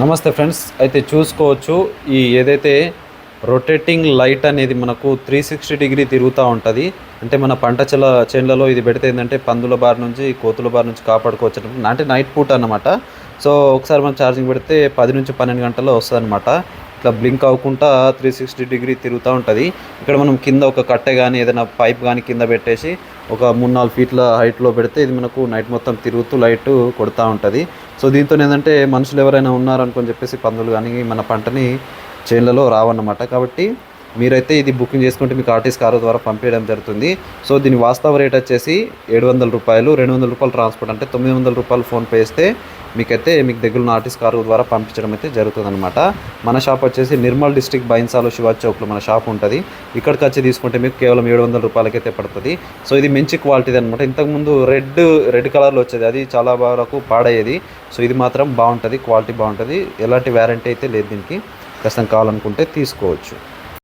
నమస్తే ఫ్రెండ్స్ అయితే చూసుకోవచ్చు ఈ ఏదైతే రొటేటింగ్ లైట్ అనేది మనకు త్రీ సిక్స్టీ డిగ్రీ తిరుగుతూ ఉంటుంది అంటే మన పంట చెల చేనులలో ఇది పెడితే ఏంటంటే పందుల బారి నుంచి కోతుల బారి నుంచి కాపాడుకోవచ్చు అంటే నైట్ పూట అనమాట సో ఒకసారి మనం ఛార్జింగ్ పెడితే పది నుంచి పన్నెండు గంటల్లో వస్తుంది అనమాట ఇట్లా బ్లింక్ అవ్వకుండా త్రీ సిక్స్టీ డిగ్రీ తిరుగుతూ ఉంటుంది. ఇక్కడ మనం కింద ఒక కట్టె కానీ ఏదైనా పైప్ కానీ కింద పెట్టేసి ఒక మూడు నాలుగు ఫీట్ల హైట్లో పెడితే ఇది మనకు నైట్ మొత్తం తిరుగుతూ లైట్ కొడుతూ ఉంటుంది. సో దీంతో ఏంటంటే మనుషులు ఎవరైనా ఉన్నారనుకొని చెప్పేసి పందులు కానీ మన పంటని చేన్లలో రావన్నమాట. కాబట్టి మీరైతే ఇది బుకింగ్ చేసుకుంటే మీకు ఆర్టీస్ కారు ద్వారా పంపించడం జరుగుతుంది. సో దీని వాస్తవ రేట్ వచ్చేసి ఏడు వందల రూపాయలు రెండు వందల రూపాయలు ట్రాన్స్పోర్ట్ అంటే తొమ్మిది వందల రూపాయలు ఫోన్పే చేస్తే మీకైతే మీకు దగ్గర ఉన్న ఆర్టీసీ కారు ద్వారా పంపించడం అయితే జరుగుతుంది అనమాట మన షాప్ వచ్చేసి నిర్మల్ డిస్టిక్ బైన్సాలో శివాజ్ చౌక్లో మన షాప్ ఉంటుంది. ఇక్కడికి వచ్చి తీసుకుంటే మీకు కేవలం ఏడు వందల రూపాయలకైతే పడుతుంది. సో ఇది మంచి క్వాలిటీది అనమాట ఇంతకుముందు రెడ్ రెడ్ కలర్లో వచ్చేది. అది చాలా వరకు పాడయ్యేది. సో ఇది మాత్రం బాగుంటుంది క్వాలిటీ బాగుంటుంది. ఎలాంటి వ్యారంటీ అయితే లేదు దీనికి. ఖచ్చితంగా కావాలనుకుంటే తీసుకోవచ్చు.